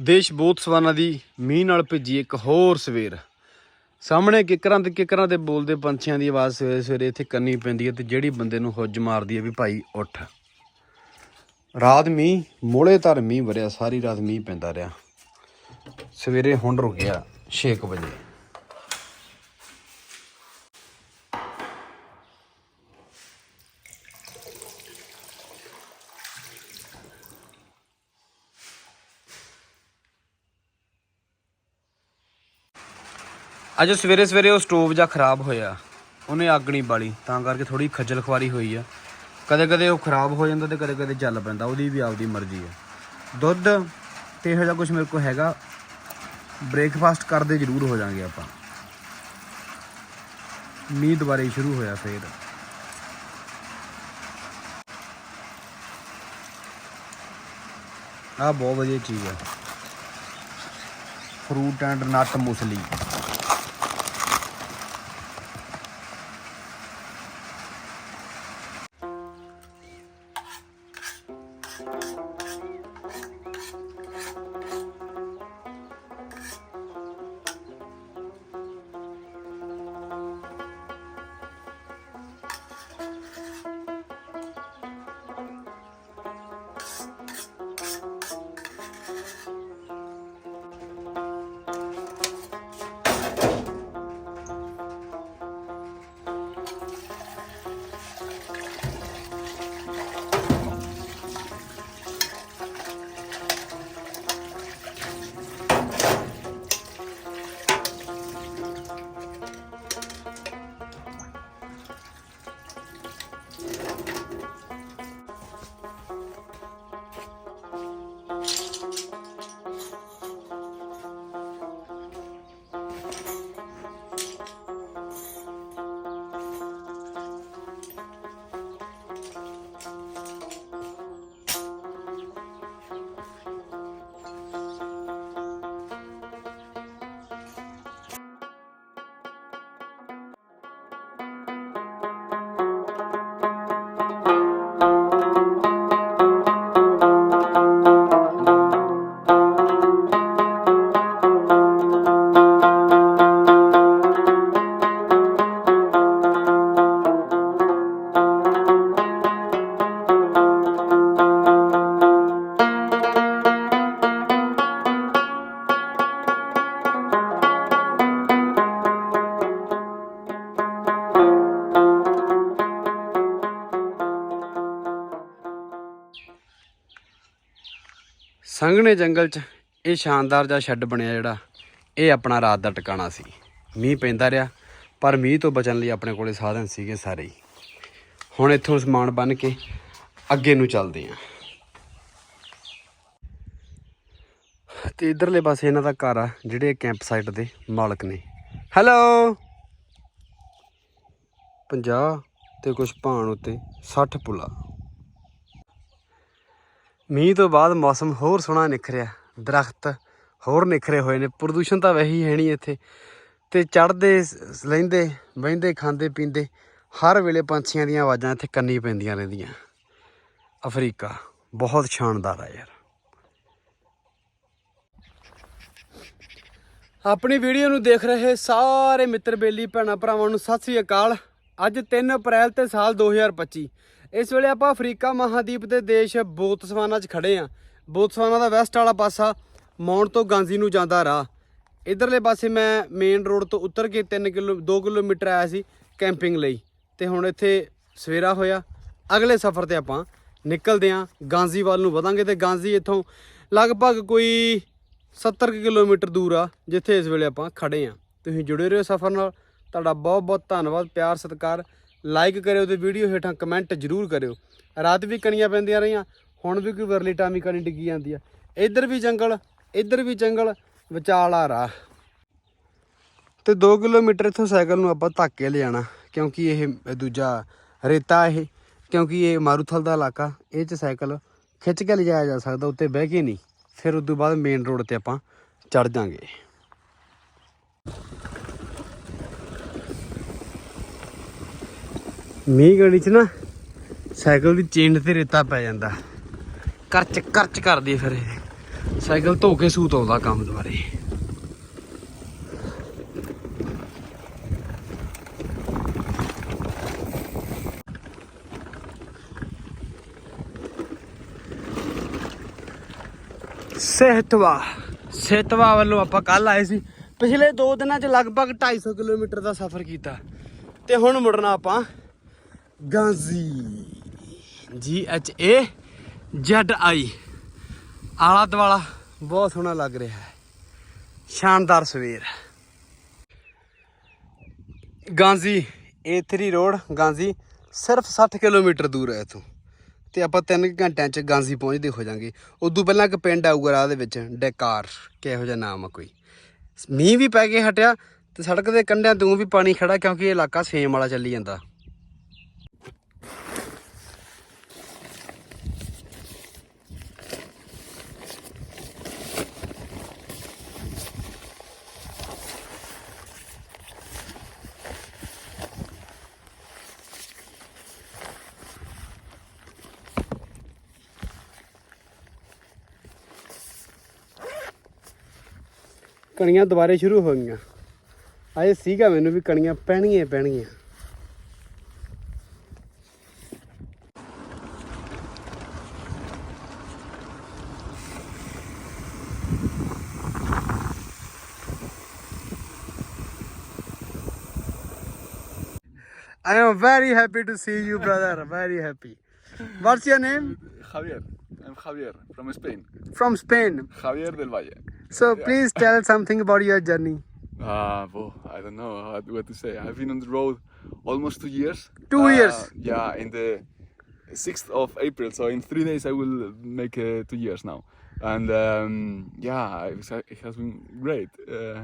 ਦੇਸ਼ ਬੋਤਸਵਾਨਾ ਦੀ ਮੀਂਹ ਨਾਲ ਭਿੱਜੀ ਇੱਕ ਹੋਰ ਸਵੇਰ ਸਾਹਮਣੇ ਕਿਕਰਾਂ ਤੇ ਕਿਕਰਾਂ ਦੇ ਬੋਲਦੇ ਪੰਛੀਆਂ ਦੀ ਆਵਾਜ਼ ਸਵੇਰੇ ਸਵੇਰੇ ਇੱਥੇ ਕੰਨੀ ਪੈਂਦੀ ਹੈ ਤੇ ਜਿਹੜੀ ਬੰਦੇ ਨੂੰ ਹੁੱਜ ਮਾਰਦੀ ਹੈ ਵੀ ਭਾਈ ਉੱਠ ਰਾਤ ਮੀਂਹ ਮੋਲੇ ਧਰ ਮੀਂਹ ਵਰਿਆ ਸਾਰੀ ਰਾਤ ਮੀਂਹ ਪੈਂਦਾ ਰਿਹਾ ਸਵੇਰੇ ਹੁਣ ਰੁਕਿਆ 6 ਵਜੇ ਅੱਜ ਸਵੇਰੇ ਸਵੇਰੇ ਉਹ ਸਟੋਵ ਜਾਂ ਖਰਾਬ ਹੋਇਆ ਉਹਨੇ ਅੱਗ ਨਹੀਂ ਬਾਲੀ ਤਾਂ ਕਰਕੇ ਥੋੜੀ ਖੱਜਲ ਖਵਾਰੀ ਹੋਈ ਆ ਕਦੇ ਕਦੇ ਉਹ ਖਰਾਬ ਹੋ ਜਾਂਦਾ ਤੇ ਕਦੇ ਕਦੇ ਚੱਲ ਪੈਂਦਾ ਉਹਦੀ ਵੀ ਆਪਦੀ ਮਰਜ਼ੀ ਆ ਦੁੱਧ ਤੇ ਇਹੋ ਜਿਹਾ ਕੁਝ ਮੇਰੇ ਕੋਲ ਹੈਗਾ ਬ੍ਰੇਕਫਾਸਟ ਕਰਦੇ ਜ਼ਰੂਰ ਹੋ ਜਾਾਂਗੇ ਆਪਾਂ ਮੀਂਹ ਦੁਬਾਰੇ ਸ਼ੁਰੂ ਹੋਇਆ ਫੇਰ ਆ ਬਹੁਤ ਵਧੀਆ ਚੀਜ਼ ਹੈ fruit and nut muesli ਸੰਘਣੇ ਜੰਗਲ 'ਚ ਇਹ ਸ਼ਾਨਦਾਰ ਜਿਹਾ ਸ਼ੈੱਡ ਬਣਿਆ ਜਿਹੜਾ ਇਹ ਆਪਣਾ ਰਾਤ ਦਾ ਟਿਕਾਣਾ ਸੀ ਮੀਂਹ ਪੈਂਦਾ ਰਿਹਾ ਪਰ ਮੀਂਹ ਤੋਂ ਬਚਣ ਲਈ ਆਪਣੇ ਕੋਲੇ ਸਾਧਨ ਸੀਗੇ ਸਾਰੇ ਹੁਣ ਇੱਥੋਂ ਸਮਾਨ ਬੰਨ ਕੇ ਅੱਗੇ ਨੂੰ ਚੱਲਦੇ ਆਂ ਤੇ ਇਧਰਲੇ ਪਾਸੇ ਇਹਨਾਂ ਦਾ ਘਰ ਆ ਜਿਹੜੇ ਕੈਂਪ ਸਾਈਟ ਦੇ ਮਾਲਕ ਨੇ ਹੈਲੋ 50 ਤੇ ਕੁਝ ਭਾਣ ਉੱਤੇ 60 ਪੁਲਾ ਮੀਂਹ ਤੋਂ ਬਾਅਦ ਮੌਸਮ ਹੋਰ ਸੋਹਣਾ ਨਿਖਰਿਆ ਦਰਖਤ ਹੋਰ ਨਿਖਰੇ ਹੋਏ ਨੇ ਪ੍ਰਦੂਸ਼ਣ ਤਾਂ ਵਹੀ ਹੈ ਨਹੀਂ ਇੱਥੇ ਤੇ ਚੜਦੇ ਲੈਂਦੇ ਵਹਿੰਦੇ ਖਾਂਦੇ ਪੀਂਦੇ ਹਰ ਵੇਲੇ ਪੰਛੀਆਂ ਦੀਆਂ ਆਵਾਜ਼ਾਂ ਇੱਥੇ ਕੰਨੀ ਪੈਂਦੀਆਂ ਰਹਿੰਦੀਆਂ ਅਫਰੀਕਾ ਬਹੁਤ ਸ਼ਾਨਦਾਰ ਆ ਯਾਰ ਆਪਣੀ ਵੀਡੀਓ ਨੂੰ ਦੇਖ ਰਹੇ ਸਾਰੇ ਮਿੱਤਰ ਬੇਲੀ ਭੈਣਾ ਭਰਾਵਾਂ ਨੂੰ ਸਤਿ ਸ੍ਰੀ ਅਕਾਲ ਅੱਜ 3 ਅਪ੍ਰੈਲ ਤੇ ਸਾਲ 2025 ਇਸ ਵੇਲੇ ਆਪਾਂ ਅਫਰੀਕਾ ਮਹਾਦੀਪ ਦੇ ਦੇਸ਼ ਬੋਤਸਵਾਨਾ 'ਚ ਖੜੇ ਆ ਬੋਤਸਵਾਨਾ ਦਾ ਵੈਸਟ ਵਾਲਾ ਪਾਸਾ ਮੌਣ ਤੋਂ ਗਾਂਜ਼ੀ ਨੂੰ ਜਾਂਦਾ ਰਾਹ ਇਧਰਲੇ ਪਾਸੇ ਮੈਂ ਮੇਨ ਰੋਡ ਤੋਂ ਉੱਤਰ ਕੇ 3 ਕਿਲੋ 2 ਕਿਲੋਮੀਟਰ ਆਇਆ ਸੀ ਕੈਂਪਿੰਗ ਲਈ ਤੇ ਹੁਣ ਇੱਥੇ ਸਵੇਰਾ ਹੋਇਆ ਅਗਲੇ ਸਫ਼ਰ ਤੇ ਆਪਾਂ ਨਿਕਲਦੇ ਆਂ ਗਾਂਜ਼ੀ ਵੱਲ ਨੂੰ ਵਧਾਂਗੇ ਤੇ ਗਾਂਜ਼ੀ ਇੱਥੋਂ ਲਗਭਗ ਕੋਈ 70 ਕਿਲੋਮੀਟਰ ਦੂਰ ਆ ਜਿੱਥੇ ਇਸ ਵੇਲੇ ਆਪਾਂ ਖੜੇ ਆਂ ਤੁਸੀਂ ਜੁੜੇ ਰਹੋ ਸਫ਼ਰ ਨਾਲ ਤੁਹਾਡਾ ਬਹੁਤ ਬਹੁਤ ਧੰਨਵਾਦ ਪਿਆਰ ਸਤਿਕਾਰ ਲਾਈਕ ਕਰਿਓ ਤੇ ਵੀਡੀਓ ਹੇਠਾਂ ਕਮੈਂਟ ਜ਼ਰੂਰ ਕਰਿਓ ਰਾਤ ਵੀ ਕਣੀਆਂ ਪੈਂਦੀਆਂ ਰਹੀਆਂ ਹੁਣ ਵੀ ਕੋਈ ਵਰਲੀ ਟਾਮੀ ਕਣੀ ਡਿੱਗੀ ਜਾਂਦੀ ਆ ਇੱਧਰ ਵੀ ਜੰਗਲ ਇੱਧਰ ਵੀ ਜੰਗਲ ਵਿਚਾਲਾ ਰਾਹ ਤੇ 2 ਕਿਲੋਮੀਟਰ ਇਥੋਂ ਸਾਈਕਲ ਨੂੰ ਆਪਾਂ ਧੱਕ ਕੇ ਲਿਆਣਾ ਕਿਉਂਕਿ ਇਹ ਦੂਜਾ ਰੇਤਾ ਇਹ ਕਿਉਂਕਿ ਇਹ ਮਾਰੂਥਲ ਦਾ ਇਲਾਕਾ ਇਹ ਚ ਸਾਈਕਲ ਖਿੱਚ ਕੇ ਲਿਜਾਇਆ ਜਾ ਸਕਦਾ ਉੱਤੇ ਬਹਿ ਕੇ ਨਹੀਂ ਫਿਰ ਉਸ ਤੋਂ ਬਾਅਦ ਮੇਨ ਰੋਡ ਤੇ ਆਪਾਂ ਚੜ ਜਾਾਂਗੇ ਮੀਂਹ ਗੜੀ ਚ ਨਾ ਸਾਈਕਲ ਦੀ ਚੇਨ ਤੇ ਰੇਤਾ ਪੈ ਜਾਂਦਾ ਕਰਚ ਕਰਚ ਕਰਦੀ ਫਿਰ ਇਹ ਸਾਈਕਲ ਧੋ ਕੇ ਸੂਤ ਆਉਂਦਾ ਕੰਮ ਦੁਆਰੇ ਸੇਤਵਾ ਸੇਤਵਾ ਵੱਲੋਂ ਆਪਾਂ ਕੱਲ ਆਏ ਸੀ ਪਿਛਲੇ 2 ਦਿਨਾਂ 'ਚ ਲਗਭਗ 250 ਕਿਲੋਮੀਟਰ ਦਾ ਸਫ਼ਰ ਕੀਤਾ ਤੇ ਹੁਣ ਮੁੜਨਾ ਆਪਾਂ ਗਾਂਜ਼ੀ ਜੀ ਐਚ ਏ ਜੈਡ ਆਈ ਆਲਾ ਦਵਾਲਾ ਬਹੁਤ ਸੋਹਣਾ ਲੱਗ ਰਿਹਾ ਹੈ ਸ਼ਾਨਦਾਰ ਸਵੇਰ ਗਾਂਜ਼ੀ A3 ਰੋਡ ਗਾਂਜ਼ੀ ਸਿਰਫ 60 ਕਿਲੋਮੀਟਰ ਦੂਰ ਹੈ ਇਥੋਂ ਤੇ ਆਪਾਂ 3 ਘੰਟਿਆਂ ਚ ਗਾਂਜ਼ੀ ਪਹੁੰਚਦੇ ਹੋ ਜਾਾਂਗੇ ਉਦੋਂ ਪਹਿਲਾਂ ਇੱਕ ਪਿੰਡ ਆਊਗਾ ਰਾਹ ਦੇ ਵਿੱਚ ਡੈਕਾਰ ਕਿਹੋ ਜਿਹਾ ਨਾਮ ਆ ਕੋਈ ਮੀਂਹ ਵੀ ਪੈ ਕੇ ਹਟਿਆ ਤੇ ਸੜਕ ਦੇ ਕੰਢਿਆਂ ਤੋਂ ਵੀ ਪਾਣੀ ਖੜਾ ਕਿਉਂਕਿ ਇਹ ਇਲਾਕਾ ਸੇਮ ਵਾਲਾ ਚੱਲੀ ਜਾਂਦਾ ਕਣੀਆਂ ਦੁਬਾਰੇ ਸ਼ੁਰੂ ਹੋ ਗਈਆਂ ਆਏ ਸੀਗਾ ਮੈਨੂੰ ਵੀ ਕਣੀਆਂ ਪੈਣੀਆਂ ਪੈਣੀਆਂ I am very happy to see you, brother. Very happy. What's your name? Javier. I'm Javier from Spain. From Spain. Javier del Valle. So please tell something about your journey. Uh, well, I don't know what to say. I've been on the road almost two years. Two uh, years. Yeah, in the 6th of April. So in three days I will make uh, two years now. And um, yeah, it has been great. Uh,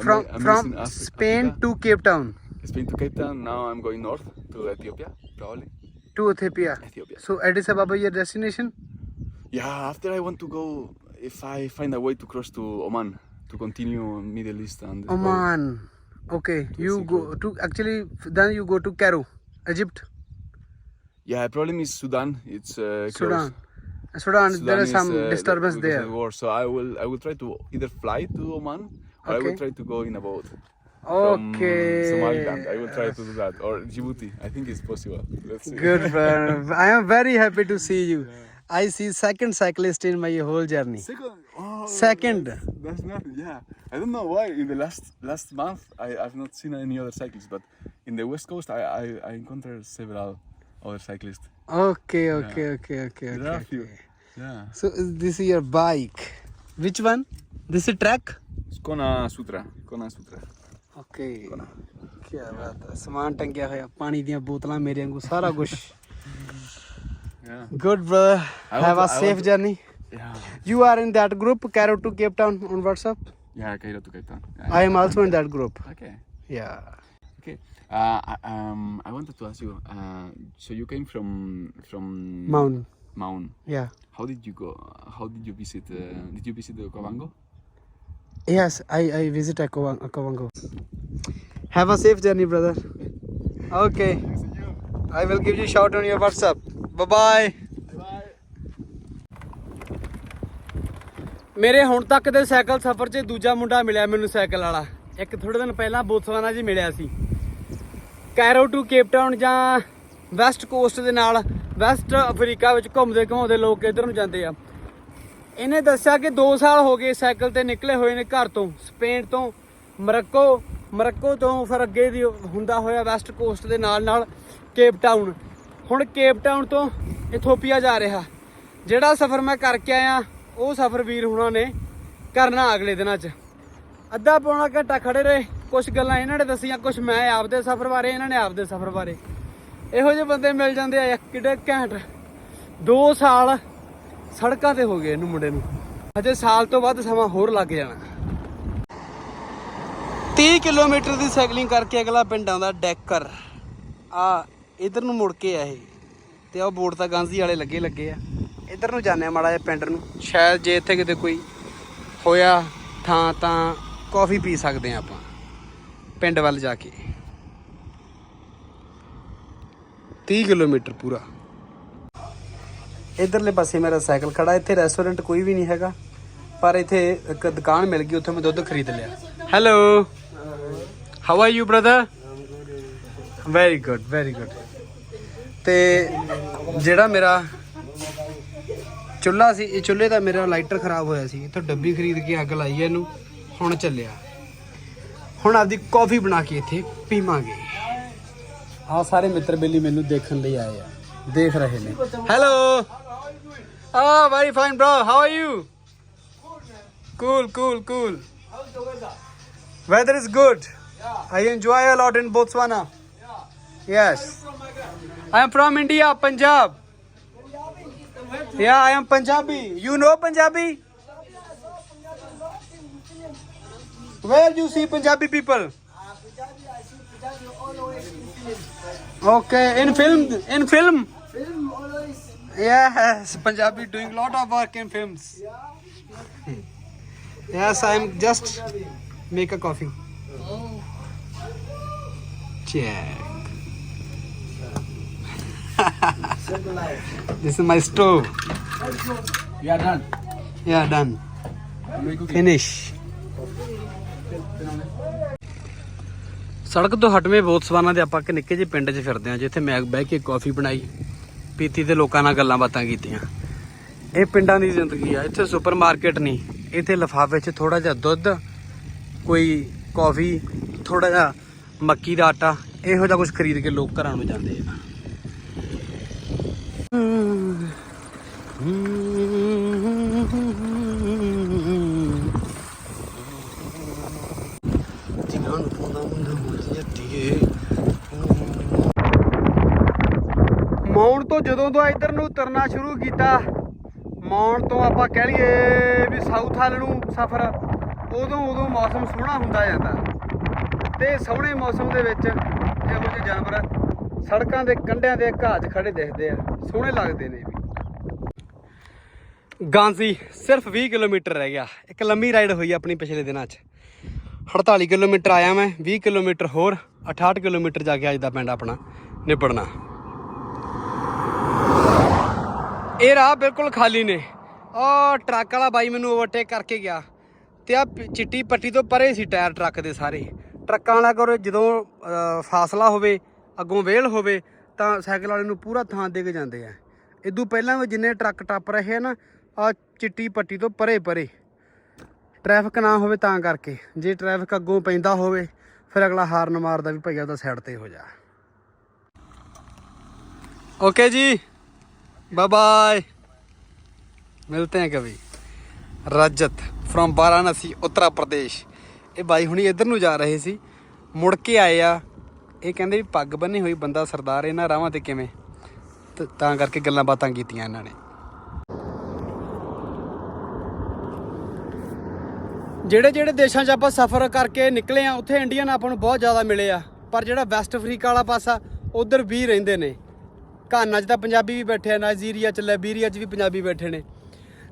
from from Spain Africa. to Cape Town. Spain to Cape Town. Now I'm going north to Ethiopia, probably. To Ethiopia. Ethiopia. So Addis Ababa, your destination? Yeah, after I want to go if I find a way to cross to Oman to continue Middle East and Oman. Okay, you go to actually then you go to Cairo, Egypt. Yeah, problem is Sudan. It's uh, Sudan. Sudan, Sudan there is some uh, disturbance there. The war, so I will I will try to either fly to Oman or okay. I will try to go in a boat. Okay. Somaliland. I will try to do that or Djibouti. I think it's possible. Let's see. Good. I am very happy to see you. Yeah. I see second cyclist in my whole journey. Second. Oh, Second. That's, that's nothing. Yeah. I don't know why. In the last last month, I I've not seen any other cyclists, but in the west coast, I I, I encountered several other cyclists. Okay, okay, okay, okay, There are okay. a few. okay. Yeah. So this is your bike. Which one? This is track. It's Kona Sutra. Kona Sutra. Okay ਕੀ ਬਾਤ ਹੈ ਸਮਾਨ ਟੰਗਿਆ ਹੋਇਆ ਪਾਣੀ ਦੀਆਂ ਬੋਤਲਾਂ ਮੇਰੇ ਵਾਂਗੂ ਸਾਰਾ ਕੁਝ yeah. Good, brother. I Have a safe to, journey. Yeah. You are in that group, Cairo to Cape Town on WhatsApp? Yeah, Cairo to Cape Town. Yeah, I, I am also in that group. Okay. Yeah. Okay. Uh, um, I wanted to ask you. Uh, so you came from from Mount. Mount. Yeah. How did you go? How did you visit? Uh, did you visit the Okavango? Yes, I I visit Okavango. Have a safe journey, brother. Okay. I will give you shout on your WhatsApp. Bye bye ਮੇਰੇ ਹੁਣ ਤੱਕ ਦੇ cycle ਸਫ਼ਰ 'ਚ ਦੂਜਾ ਮੁੰਡਾ ਮਿਲਿਆ ਮੈਨੂੰ ਸਾਈਕਲ ਵਾਲਾ ਇੱਕ ਥੋੜੇ ਦਿਨ ਪਹਿਲਾਂ ਬੋਤਸਵਾਨਾ ਜੀ ਮਿਲਿਆ ਸੀ ਕੈਰੋ ਟੂ ਕੇਪ ਟਾਊਨ ਜਾਂ ਵੈਸਟ ਕੋਸਟ ਦੇ ਨਾਲ ਵੈਸਟ ਅਫਰੀਕਾ ਵਿੱਚ ਘੁੰਮਦੇ ਘੁੰਮਦੇ ਲੋਕ ਇਧਰ ਨੂੰ ਜਾਂਦੇ ਆ ਇਹਨੇ ਦੱਸਿਆ ਕਿ 2 ਸਾਲ ਹੋ ਗਏ ਸਾਈਕਲ ਤੇ ਨਿਕਲੇ ਹੋਏ ਨੇ ਘਰ ਤੋਂ ਸਪੇਨ ਤੋਂ ਮਰੱਕੋ ਮਰੱਕੋ ਤੋਂ ਫਿਰ ਅੱਗੇ ਦੀ ਹੁੰਦਾ ਹੋਇਆ ਵੈਸਟ ਕੋਸਟ ਦੇ ਨਾਲ ਨਾਲ ਕੇਪ ਟਾਊਨ ਹੁਣ ਕੇਪ ਟਾਊਨ ਤੋਂ ਇਥੋਪੀਆ ਜਾ ਰਿਹਾ ਜਿਹੜਾ ਸਫ਼ਰ ਮੈਂ ਕਰਕੇ ਆਇਆ ਉਹ ਸਫ਼ਰ ਵੀਰ ਹੁਣਾਂ ਨੇ ਕਰਨਾ ਅਗਲੇ ਦਿਨਾਂ 'ਚ ਅੱਧਾ ਪੌਣਾ ਘੰਟਾ ਖੜੇ ਰਹੇ ਕੁਝ ਗੱਲਾਂ ਇਹਨਾਂ ਨੇ ਦੱਸੀਆਂ ਕੁਝ ਮੈਂ ਆਪਦੇ ਸਫ਼ਰ ਬਾਰੇ ਇਹਨਾਂ ਨੇ ਆਪਦੇ ਸਫ਼ਰ ਬਾਰੇ ਇਹੋ ਜਿਹੇ ਬੰਦੇ ਮਿਲ ਜਾਂਦੇ ਆ ਕਿਡੇ ਘੈਂਟ 2 ਸਾਲ ਸੜਕਾਂ ਤੇ ਹੋ ਗਏ ਇਹਨੂੰ ਮੁੰਡੇ ਨੂੰ ਅਜੇ ਸਾਲ ਤੋਂ ਵੱਧ ਸਮਾਂ ਹੋਰ ਲੱਗ ਜਾਣਾ 30 ਕਿਲੋਮੀਟਰ ਦੀ ਸਾਈਕਲਿੰਗ ਕਰਕੇ ਅਗਲਾ ਪਿੰਡ ਆਉਂਦਾ ਡੈਕਰ ਆ ਇਧਰ ਨੂੰ ਮੁੜ ਕੇ ਆ ਇਹ ਤੇ ਆ ਬੋਰਡ ਤਾਂ ਗਾਂਧੀ ਵਾਲੇ ਲੱਗੇ ਲੱਗੇ ਆ ਇਧਰ ਨੂੰ ਜਾਣਿਆ ਮਾੜਾ ਜਿਹਾ ਪਿੰਡ ਨੂੰ ਸ਼ਾਇਦ ਜੇ ਇੱਥੇ ਕਿਤੇ ਕੋਈ ਹੋਇਆ ਥਾਂ ਤਾਂ ਕਾਫੀ ਪੀ ਸਕਦੇ ਆ ਆਪਾਂ ਪਿੰਡ ਵੱਲ ਜਾ ਕੇ 30 ਕਿਲੋਮੀਟਰ ਪੂਰਾ ਇਧਰਲੇ ਪਾਸੇ ਮੇਰਾ ਸਾਈਕਲ ਖੜਾ ਇੱਥੇ ਰੈਸਟੋਰੈਂਟ ਕੋਈ ਵੀ ਨਹੀਂ ਹੈਗਾ ਪਰ ਇੱਥੇ ਇੱਕ ਦੁਕਾਨ ਮਿਲ ਗਈ ਉੱਥੇ ਮੈਂ ਦੁੱਧ ਖਰੀਦ ਲਿਆ hello how are you brother very good very good ਤੇ ਜਿਹੜਾ ਮੇਰਾ ਚੁੱਲ੍ਹਾ ਸੀ ਇਹ ਚੁੱਲ੍ਹੇ ਦਾ ਮੇਰਾ ਲਾਈਟਰ ਖਰਾਬ ਹੋਇਆ ਸੀ ਇੱਥੋਂ ਡੱਬੀ ਖਰੀਦ ਕੇ ਅੱਗ ਲਾਈ ਇਹਨੂੰ ਹੁਣ ਚੱਲਿਆ ਹੁਣ ਆਪਦੀ ਕਾਫੀ ਬਣਾ ਕੇ ਇੱਥੇ ਪੀਵਾਂਗੇ ਆ ਸਾਰੇ ਮਿੱਤਰ ਬੇਲੀ ਮੈਨੂੰ ਦੇਖਣ ਲਈ ਆਏ ਆ ਦੇਖ ਰਹੇ ਨੇ ਹੈਲੋ ਆ very fine bro how are you cool cool cool weather is good I enjoy a lot in Botswana yes I am from India, Punjab. Yeah, I am Punjabi. You know Punjabi? Where you see Punjabi people? Okay, in film, in film. Yes, Punjabi doing lot of work in films. Yes, I'm just make a coffee. Check. this is my stove. You are done. Yeah, done. Finish. ਸੜਕ ਤੋਂ ਹਟਵੇਂ Botswana ਦੇ ਆਪਾਂ ਕਿ ਨਿੱਕੇ ਜਿਹੇ ਪਿੰਡ 'ਚ ਫਿਰਦੇ ਆ ਜਿੱਥੇ ਮੈਂ ਬਹਿ ਕੇ ਕਾਫੀ ਬਣਾਈ ਪੀਤੀ ਤੇ ਲੋਕਾਂ ਨਾਲ ਗੱਲਾਂ ਬਾਤਾਂ ਕੀਤੀਆਂ ਇਹ ਪਿੰਡਾਂ ਦੀ ਜ਼ਿੰਦਗੀ ਆ ਇੱਥੇ ਸੁਪਰਮਾਰਕਟ ਨਹੀਂ ਇੱਥੇ ਲਫਾਫੇ 'ਚ ਥੋੜਾ ਜਿਹਾ ਦੁੱਧ ਕੋਈ ਕਾਫੀ ਥੋੜਾ ਜਿਹਾ ਮੱਕੀ ਦਾ ਆਟਾ ਇਹੋ ਜਿਹਾ ਕੁਝ ਖਰੀਦ ਕੇ ਲੋਕ ਘਰਾਂ ਨੂੰ ਜਾਂਦੇ ਆ ਸ਼ੁਰੂ ਕੀਤਾ ਮੌਣ ਤੋਂ ਆਪਾਂ ਕਹਿ ਲਈਏ ਵੀ ਸਾਊਥ ਹਾਲ ਨੂੰ ਸਫ਼ਰ ਉਦੋਂ ਉਦੋਂ ਮੌਸਮ ਸੋਹਣਾ ਹੁੰਦਾ ਜਾਂਦਾ ਤੇ ਸੋਹਣੇ ਮੌਸਮ ਦੇ ਵਿੱਚ ਇਹੋ ਜਿਹੇ ਜਾਨਵਰ ਸੜਕਾਂ ਦੇ ਕੰਢਿਆਂ ਦੇ ਘਾਹ 'ਚ ਖੜੇ ਦਿਖਦੇ ਆ ਸੋਹਣੇ ਲੱਗਦੇ ਨੇ ਵੀ ਸਿਰਫ 20 ਕਿਲੋਮੀਟਰ ਰਹਿ ਗਿਆ ਇੱਕ ਲੰਮੀ ਰਾਈਡ ਹੋਈ ਆਪਣੀ ਪਿਛਲੇ ਦਿਨਾਂ 'ਚ 48 ਕਿਲੋਮੀਟਰ ਆਇਆ ਮੈਂ 20 ਕਿਲੋਮੀਟਰ ਹੋਰ 68 ਕਿਲੋਮੀਟਰ ਜਾ ਕੇ ਅੱਜ ਦਾ ਪਿੰਡ ਆਪਣਾ ਨਿਬੜਨਾ ਇਹ ਰਾਹ ਬਿਲਕੁਲ ਖਾਲੀ ਨੇ ਆ ਟਰੱਕ ਵਾਲਾ ਬਾਈ ਮੈਨੂੰ ਓਵਰਟੇਕ ਕਰਕੇ ਗਿਆ ਤੇ ਆ ਚਿੱਟੀ ਪੱਟੀ ਤੋਂ ਪਰੇ ਸੀ ਟਾਇਰ ਟਰੱਕ ਦੇ ਸਾਰੇ ਟਰੱਕਾਂ ਵਾਲਾ ਕਰੋ ਜਦੋਂ ਫਾਸਲਾ ਹੋਵੇ ਅੱਗੋਂ ਵੇਲ ਹੋਵੇ ਤਾਂ ਸਾਈਕਲ ਵਾਲੇ ਨੂੰ ਪੂਰਾ ਥਾਂ ਦੇ ਕੇ ਜਾਂਦੇ ਆ ਇਦੋਂ ਪਹਿਲਾਂ ਵੀ ਜਿੰਨੇ ਟਰੱਕ ਟੱਪ ਰਹੇ ਨਾ ਆ ਚਿੱਟੀ ਪੱਟੀ ਤੋਂ ਪਰੇ ਪਰੇ ਟ੍ਰੈਫਿਕ ਨਾ ਹੋਵੇ ਤਾਂ ਕਰਕੇ ਜੇ ਟ੍ਰੈਫਿਕ ਅੱਗੋਂ ਪੈਂਦਾ ਹੋਵੇ ਫਿਰ ਅਗਲਾ ਹਾਰਨ ਮਾਰਦਾ ਵੀ ਭਈਆ ਉਹਦਾ ਸਾਈਡ ਤੇ ਹੋ ਜਾ ਓਕੇ ਜੀ बाय बाय मिलते हैं कभी रजत फ्रॉम वाराणसी उत्तर प्रदेश ਇਹ ਬਾਈ ਹੁਣੀ ਇੱਧਰ ਨੂੰ ਜਾ ਰਹੇ ਸੀ ਮੁੜ ਕੇ ਆਏ ਆ ਇਹ ਕਹਿੰਦੇ ਵੀ ਪੱਗ ਬੰਨੀ ਹੋਈ ਬੰਦਾ ਸਰਦਾਰ ਇਹਨਾਂ ਰਾਵਾਂ ਤੇ ਕਿਵੇਂ ਤੇ ਤਾਂ ਕਰਕੇ ਗੱਲਾਂ ਬਾਤਾਂ ਕੀਤੀਆਂ ਇਹਨਾਂ ਨੇ ਜਿਹੜੇ ਜਿਹੜੇ ਦੇਸ਼ਾਂ 'ਚ ਆਪਾਂ ਸਫ਼ਰ ਕਰਕੇ ਨਿਕਲੇ ਆ ਉੱਥੇ ਇੰਡੀਅਨ ਆਪਾਂ ਨੂੰ ਬਹੁਤ ਜ਼ਿਆਦਾ ਮਿਲੇ ਆ ਪਰ ਜਿਹੜਾ ਵੈਸਟ ਅਫਰੀਕਾ ਵਾਲਾ ਪਾਸਾ ਉਧਰ ਵੀ ਰਹਿੰਦੇ ਨੇ ਘਾਨਾ 'ਚ ਤਾਂ ਪੰਜਾਬੀ ਵੀ ਬੈਠੇ ਆ ਨਾਈਜੀਰੀਆ 'ਚ ਲਾਈਬੀਰੀਆ 'ਚ ਵੀ ਪੰਜਾਬੀ ਬੈਠੇ ਨੇ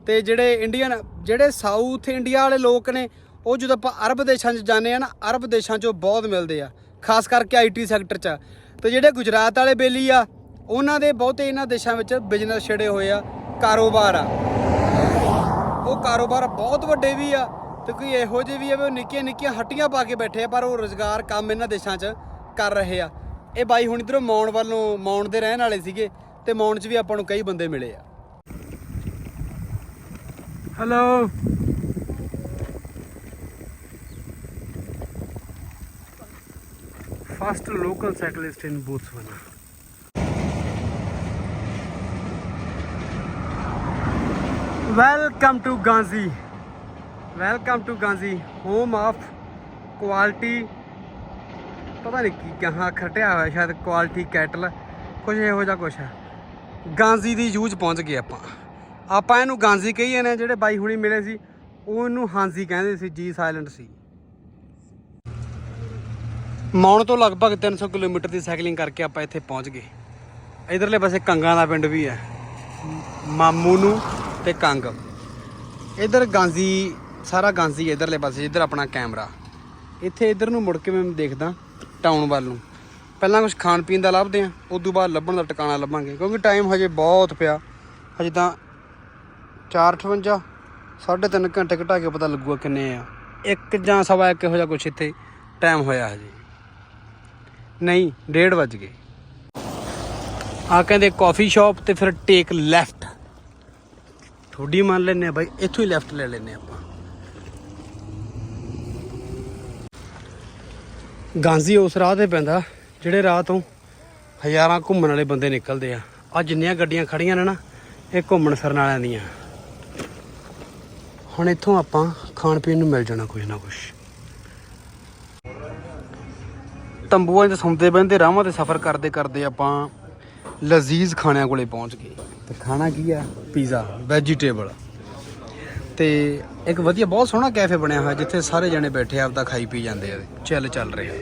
ਤੇ ਜਿਹੜੇ ਇੰਡੀਅਨ ਜਿਹੜੇ ਸਾਊਥ ਇੰਡੀਆ ਵਾਲੇ ਲੋਕ ਨੇ ਉਹ ਜਦੋਂ ਆਪਾਂ ਅਰਬ ਦੇਸ਼ਾਂ 'ਚ ਜਾਂਦੇ ਆ ਨਾ ਅਰਬ ਦੇਸ਼ਾਂ 'ਚੋਂ ਬਹੁਤ ਮਿਲਦੇ ਆ ਖਾਸ ਕਰਕੇ ਆਈਟੀ ਸੈਕਟਰ 'ਚ ਤੇ ਜਿਹੜੇ ਗੁਜਰਾਤ ਵਾਲੇ ਬੇਲੀ ਆ ਉਹਨਾਂ ਦੇ ਬਹੁਤੇ ਇਹਨਾਂ ਦੇਸ਼ਾਂ ਵਿੱਚ ਬਿਜ਼ਨਸ ਛੜੇ ਹੋਏ ਆ ਕਾਰੋਬਾਰ ਆ ਉਹ ਕਾਰੋਬਾਰ ਬਹੁਤ ਵੱਡੇ ਵੀ ਆ ਤੇ ਕੋਈ ਇਹੋ ਜਿਹੇ ਵੀ ਆ ਵੀ ਨਿੱਕੀਆਂ ਨਿੱਕੀਆਂ ਹੱਟੀਆਂ ਪਾ ਕੇ ਬੈਠੇ ਆ ਪਰ ਉਹ ਰੋਜ਼ਗਾਰ ਕੰਮ ਇਹਨਾਂ ਦੇਸ਼ਾਂ 'ਚ ਕਰ ਰਹੇ ਆ ਇਹ ਬਾਈ ਹੁਣ ਇਧਰੋਂ ਮੌਣ ਵੱਲੋਂ ਮੌਣ ਦੇ ਰਹਿਣ ਵਾਲੇ ਸੀਗੇ ਤੇ ਮੌਣ 'ਚ ਵੀ ਆਪਾਂ ਨੂੰ ਕਈ ਬੰਦੇ ਮਿਲੇ ਆ hello fast local cyclist in Botswana welcome to Ghanzi welcome to Ghanzi home of quality ਪਤਾ ਨਹੀਂ ਕੀ ਕਹਾਂ ਖਟਿਆ ਹੋਇਆ ਸ਼ਾਇਦ ਕੁਆਲਿਟੀ ਕੈਟਲ ਕੁਝ ਇਹੋ ਜਿਹਾ ਕੁਝ ਹੈ ਗਾਂਜ਼ੀ ਦੀ ਯੂਜ ਪਹੁੰਚ ਗਏ ਆਪਾਂ ਆਪਾਂ ਇਹਨੂੰ ਗਾਂਜ਼ੀ ਕਹੀਏ ਨੇ ਜਿਹੜੇ ਬਾਈ ਹੁਣੀ ਮਿਲੇ ਸੀ ਉਹ ਇਹਨੂੰ ਹਾਂਜ਼ੀ ਕਹਿੰਦੇ ਸੀ ਜੀ ਸਾਇਲੈਂਟ ਸੀ ਮੌਣ ਤੋਂ ਲਗਭਗ 300 ਕਿਲੋਮੀਟਰ ਦੀ ਸਾਈਕਲਿੰਗ ਕਰਕੇ ਆਪਾਂ ਇੱਥੇ ਪਹੁੰਚ ਗਏ ਇਧਰਲੇ ਪਾਸੇ ਕੰਗਾ ਦਾ ਪਿੰਡ ਵੀ ਹੈ ਮਾਮੂ ਨੂੰ ਤੇ ਕੰਗ ਇਧਰ ਗਾਂਜ਼ੀ ਸਾਰਾ ਗਾਂਜ਼ੀ ਇਧਰਲੇ ਪਾਸੇ ਇਧਰ ਆਪਣਾ ਕੈਮਰਾ ਇੱਥੇ ਇਧਰ ਨੂੰ ਮੁੜ ਕੇ ਮੈਂ ਦੇਖਦਾ ਟਾਊਨ ਵੱਲ ਨੂੰ ਪਹਿਲਾਂ ਕੁਝ ਖਾਣ ਪੀਣ ਦਾ ਲੱਭਦੇ ਆ ਉਸ ਤੋਂ ਬਾਅਦ ਲੱਭਣ ਦਾ ਟਿਕਾਣਾ ਲੱਭਾਂਗੇ ਕਿਉਂਕਿ ਟਾਈਮ ਹਜੇ ਬਹੁਤ ਪਿਆ ਹਜੇ ਤਾਂ 4:58 3.5 ਘੰਟੇ ਘਟਾ ਕੇ ਪਤਾ ਲੱਗੂਗਾ ਕਿੰਨੇ ਆ ਇੱਕ ਜਾਂ ਸਵਾ ਇੱਕ ਹੋ ਜਾ ਕੁਝ ਇੱਥੇ ਟਾਈਮ ਹੋਇਆ ਹਜੇ ਨਹੀਂ 1:30 ਵਜ ਗਏ ਆ ਕਹਿੰਦੇ ਕਾਫੀ ਸ਼ਾਪ ਤੇ ਫਿਰ ਟੇਕ ਲੈਫਟ ਥੋੜੀ ਮੰਨ ਲੈਨੇ ਆ ਬਾਈ ਇੱਥੋਂ ਹੀ ਲੈਫਟ ਲੈ ਲੈਨੇ ਆਪਾਂ ਗਾਂਜ਼ੀ ਉਸ ਰਾਹ ਤੇ ਪੈਂਦਾ ਜਿਹੜੇ ਰਾਹ ਤੋਂ ਹਜ਼ਾਰਾਂ ਘੁੰਮਣ ਵਾਲੇ ਬੰਦੇ ਨਿਕਲਦੇ ਆ ਆ ਜਿੰਨੀਆਂ ਗੱਡੀਆਂ ਖੜੀਆਂ ਨੇ ਨਾ ਇਹ ਘੁੰਮਣ ਫਿਰਨ ਵਾਲਿਆਂ ਦੀਆਂ ਹੁਣ ਇੱਥੋਂ ਆਪਾਂ ਖਾਣ ਪੀਣ ਨੂੰ ਮਿਲ ਜਾਣਾ ਕੁਝ ਨਾ ਕੁਝ ਤੰਬੂਆਂ 'ਚ ਸੁੰਦੇ ਬੰਦੇ ਰਾਹਾਂ ਤੇ ਸਫ਼ਰ ਕਰਦੇ ਕਰਦੇ ਆਪਾਂ ਲਜ਼ੀਜ਼ ਖਾਣਿਆਂ ਕੋਲੇ ਪਹੁੰਚ ਗਏ ਤੇ ਖਾਣਾ ਕੀ ਆ ਪੀਜ਼ਾ ਵੈਜੀਟੇਬਲ ਤੇ ਇੱਕ ਵਧੀਆ ਬਹੁਤ ਸੋਹਣਾ ਕੈਫੇ ਬਣਿਆ ਹੋਇਆ ਜਿੱਥੇ ਸਾਰੇ ਜਣੇ ਬੈਠੇ ਆਪਦਾ ਖਾਈ ਪੀ ਜਾਂਦੇ ਆ ਚੱਲ ਚੱਲ ਰਿਹਾ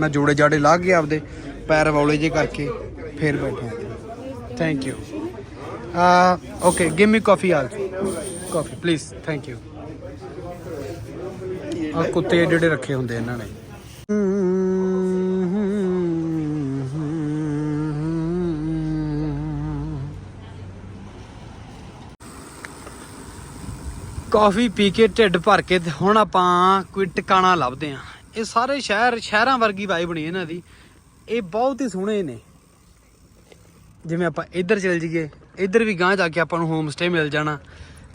ਮੈਂ ਜੋੜੇ ਜਾੜੇ ਲਾ ਕੇ ਆਪਦੇ ਪੈਰ ਬੌਲੇ ਜੇ ਕਰਕੇ ਫੇਰ ਬੈਠਾ ਥੈਂਕ ਯੂ ਆ okay give me coffee all coffee please thank you ਆ ਕੁੱਤੇ ਜਿਹੜੇ ਰੱਖੇ ਹੁੰਦੇ ਇਹਨਾਂ ਨੇ ਕਾਫੀ ਪੀ ਕੇ ਢਿੱਡ ਭਰ ਕੇ ਤੇ ਹੁਣ ਆਪਾਂ ਕੋਈ ਟਿਕਾਣਾ ਲੱਭਦੇ ਆ ਇਹ ਸਾਰੇ ਸ਼ਹਿਰ ਸ਼ਹਿਰਾਂ ਵਰਗੀ ਵਾਈਬ ਬਣੀ ਇਹਨਾਂ ਦੀ ਇਹ ਬਹੁਤ ਹੀ ਸੋਹਣੇ ਨੇ ਜਿਵੇਂ ਆਪਾਂ ਇੱਧਰ ਚਲ ਜਾਈਏ ਇੱਧਰ ਵੀ ਗਾਂ ਜਾ ਕੇ ਆਪਾਂ ਨੂੰ ਹੋਮ ਸਟੇ ਮਿਲ ਜਾਣਾ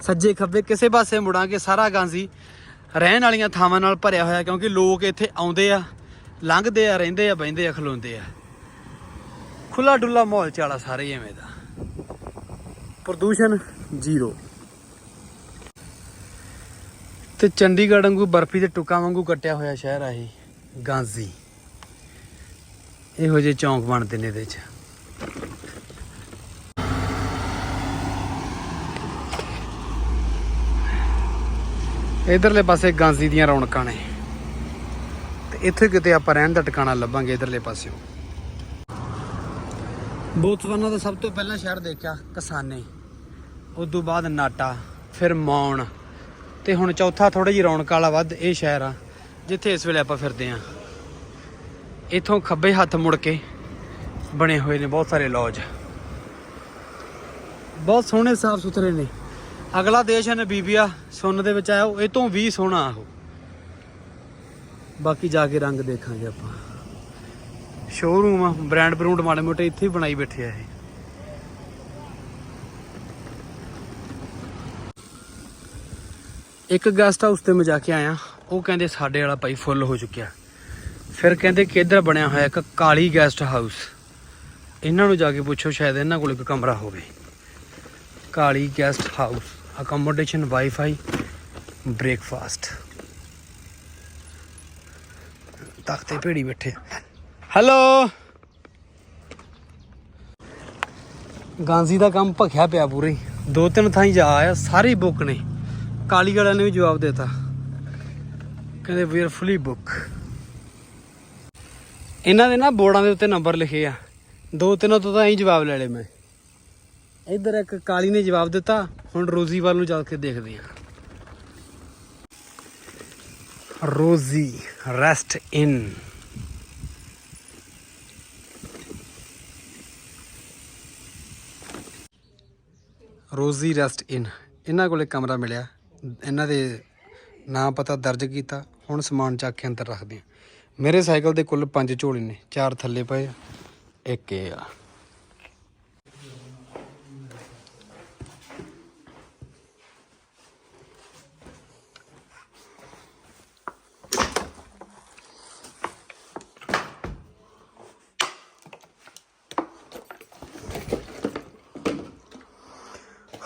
ਸੱਜੇ ਖੱਬੇ ਕਿਸੇ ਪਾਸੇ ਮੁੜਾਂਗੇ ਸਾਰਾ ਗਾਂਸੀ ਰਹਿਣ ਵਾਲੀਆਂ ਥਾਵਾਂ ਨਾਲ ਭਰਿਆ ਹੋਇਆ ਕਿਉਂਕਿ ਲੋਕ ਇੱਥੇ ਆਉਂਦੇ ਆ ਲੰਘਦੇ ਆ ਰਹਿੰਦੇ ਆ ਬੈਂਦੇ ਆ ਖਲੋਂਦੇ ਆ ਖੁੱਲਾ ਡੁੱਲਾ ਮਾਹੌਲ ਚਾਲਾ ਸਾਰੇ ਐਵੇਂ ਦਾ ਪ੍ਰਦੂਸ਼ਣ ਜ਼ੀਰੋ ਤੇ ਚੰਡੀਗੜ੍ਹ ਵਾਂਗੂ ਬਰਫੀ ਦੇ ਟੁਕਾਂ ਵਾਂਗੂ ਕੱਟਿਆ ਹੋਇਆ ਸ਼ਹਿਰ ਆ ਇਹ ਗਾਂਜ਼ੀ ਇਹੋ ਜਿਹੇ ਚੌਂਕ ਬਣਦੇ ਨੇ ਇਹਦੇ 'ਚ ਇਧਰਲੇ ਪਾਸੇ ਗਾਂਜ਼ੀ ਦੀਆਂ ਰੌਣਕਾਂ ਨੇ ਤੇ ਇੱਥੇ ਕਿਤੇ ਆਪਾਂ ਰਹਿਣ ਦਾ ਟਿਕਾਣਾ ਲੱਭਾਂਗੇ ਇਧਰਲੇ ਪਾਸਿਓ ਬੋਤਸਵਾਨਾ ਦਾ ਸਭ ਤੋਂ ਪਹਿਲਾਂ ਸ਼ਹਿਰ ਦੇਖਿਆ ਕਸਾਨੇ ਉਸ ਤੋਂ ਬਾਅਦ ਨਾਟਾ ਫਿਰ ਮੌਣ ਤੇ ਹੁਣ ਚੌਥਾ ਥੋੜਾ ਜਿਹੀ ਰੌਣਕ ਵਾਲਾ ਵੱਧ ਇਹ ਸ਼ਹਿਰ ਆ ਜਿੱਥੇ ਇਸ ਵੇਲੇ ਆਪਾਂ ਫਿਰਦੇ ਆ ਇਥੋਂ ਖੱਬੇ ਹੱਥ ਮੁੜ ਕੇ ਬਣੇ ਹੋਏ ਨੇ ਬਹੁਤ ਸਾਰੇ ਲੌਜ ਬਹੁਤ ਸੋਹਣੇ ਸਾਫ ਸੁਥਰੇ ਨੇ ਅਗਲਾ ਦੇਸ਼ ਹੈ ਨਬੀਬੀਆ ਸੁੰਨ ਦੇ ਵਿੱਚ ਆਇਆ ਉਹ ਇਹ ਤੋਂ ਵੀ ਸੋਹਣਾ ਉਹ ਬਾਕੀ ਜਾ ਕੇ ਰੰਗ ਦੇਖਾਂਗੇ ਆਪਾਂ ਸ਼ੋਰੂਮ ਆ ਬ੍ਰਾਂਡ ਬ੍ਰੂਡ ਮਾੜੇ ਮੋਟੇ ਇੱਥੇ ਬਣਾਈ ਬੈਠੇ ਆ ਇਹ ਇੱਕ ਗੈਸਟ ਹਾਊਸ ਤੇ ਮੈਂ ਜਾ ਕੇ ਆਇਆ ਉਹ ਕਹਿੰਦੇ ਸਾਡੇ ਵਾਲਾ ਭਾਈ ਫੁੱਲ ਹੋ ਚੁੱਕਿਆ ਫਿਰ ਕਹਿੰਦੇ ਕਿ ਇੱਧਰ ਬਣਿਆ ਹੋਇਆ ਇੱਕ ਕਾਲੀ ਗੈਸਟ ਹਾਊਸ ਇਹਨਾਂ ਨੂੰ ਜਾ ਕੇ ਪੁੱਛੋ ਸ਼ਾਇਦ ਇਹਨਾਂ ਕੋਲ ਇੱਕ ਕਮਰਾ ਹੋਵੇ ਕਾਲੀ guest house accommodation wifi breakfast ਤਖਤੇ ਭੇੜੀ ਬੈਠੇ ਹੈਲੋ ਗਾਂਜ਼ੀ ਦਾ ਕੰਮ ਭਖਿਆ ਪਿਆ ਪੂਰੇ ਦੋ ਤਿੰਨ ਥਾਂ ਹੀ ਜਾ ਆਇਆ ਸਾਰੇ ਬੁੱਕ ਨੇ ਕਾਲੀ ਗੜਾ ਨੇ ਵੀ ਜਵਾਬ ਦਿੱਤਾ ਕਹਿੰਦੇ ਵੀ ਆਰ ਫੁੱਲੀ ਬੁੱਕ ਇਹਨਾਂ ਦੇ ਨਾ ਬੋਰਡਾਂ ਦੇ ਉੱਤੇ ਨੰਬਰ ਲਿਖੇ ਆ ਦੋ ਤਿੰਨਾਂ ਤੋਂ ਤਾਂ ਐਂ ਜਵਾਬ ਲੈ ਲੇ ਮੈਂ ਇੱਧਰ ਇੱਕ ਕਾਲੀ ਨੇ ਜਵਾਬ ਦਿੱਤਾ ਹੁਣ ਰੋਜ਼ੀ ਵੱਲ ਨੂੰ ਜਾ ਕੇ ਦੇਖਦੇ ਆ ਰੋਜ਼ੀ ਰੈਸਟ ਇਨ ਰੋਜ਼ੀ ਰੈਸਟ ਇਨ ਇਹਨਾਂ ਕੋਲੇ ਕਮਰਾ ਮਿਲਿਆ ਇਹਨਾਂ ਦੇ ਨਾਮ ਪਤਾ ਦਰਜ ਕੀਤਾ ਹੁਣ ਸਮਾਨ ਚੱਕ ਕੇ ਅੰਦਰ ਰੱਖਦੇ ਆ ਮੇਰੇ ਸਾਈਕਲ ਦੇ ਕੁੱਲ 5 ਝੋਲੇ ਨੇ 4 ਥੱਲੇ ਪਏ ਆ ਇੱਕ ਇਹ ਆ